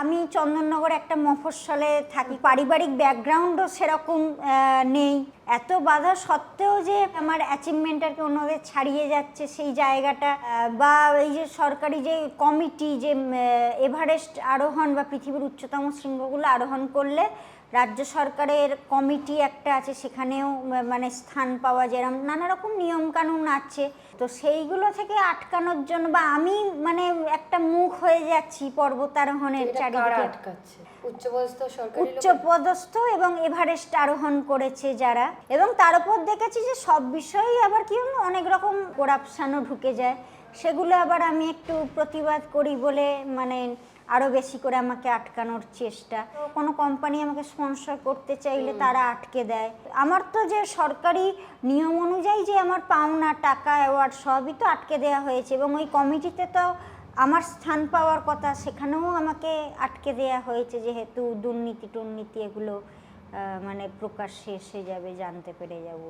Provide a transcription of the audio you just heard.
আমি চন্দননগর একটা মফস্বলে থাকি। পারিবারিক ব্যাকগ্রাউন্ডও সেরকম নেই। এত বাধা সত্ত্বেও যে আমার অ্যাচিভমেন্টটাকে অন্যদের ছাড়িয়ে যাচ্ছে সেই জায়গাটা বা এই যে সরকারি যে কমিটি যে এভারেস্ট আরোহণ বা পৃথিবীর উচ্চতম শৃঙ্গগুলো আরোহণ করলে রাজ্য সরকারের কমিটি একটা আছে সেখানেও মানে স্থান পাওয়া যেরকম নানা রকম নিয়ম কানুন আছে। তো সেইগুলো থেকে আটকানোর জন্য বা আমি মানে একটা মুখ হয়ে যাচ্ছি পর্বতারোহণের চারিদিকে। আটকাচ্ছে? উচ্চপদস্থ এবং এভারেস্ট আরোহণ করেছে যারা। এবং তার উপর দেখেছি যে সব বিষয়েই আবার কি অনেক রকম করাপশানও ঢুকে যায়। সেগুলো আবার আমি একটু প্রতিবাদ করি বলে মানে আরও বেশি করে আমাকে আটকানোর চেষ্টা। কোনো কোম্পানি আমাকে স্পন্সর করতে চাইলে তারা আটকে দেয়। আমার তো যে সরকারি নিয়ম অনুযায়ী যে আমার পাওনা টাকা অ্যাওয়ার্ড সবই তো আটকে দেওয়া হয়েছে। এবং ওই কমিটিতে তো আমার স্থান পাওয়ার কথা সেখানেও আমাকে আটকে দেয়া হয়েছে যেহেতু দুর্নীতি টুর্নীতি এগুলো মানে প্রকাশ্যে এসে যাবে, জানতে পেরে যাব।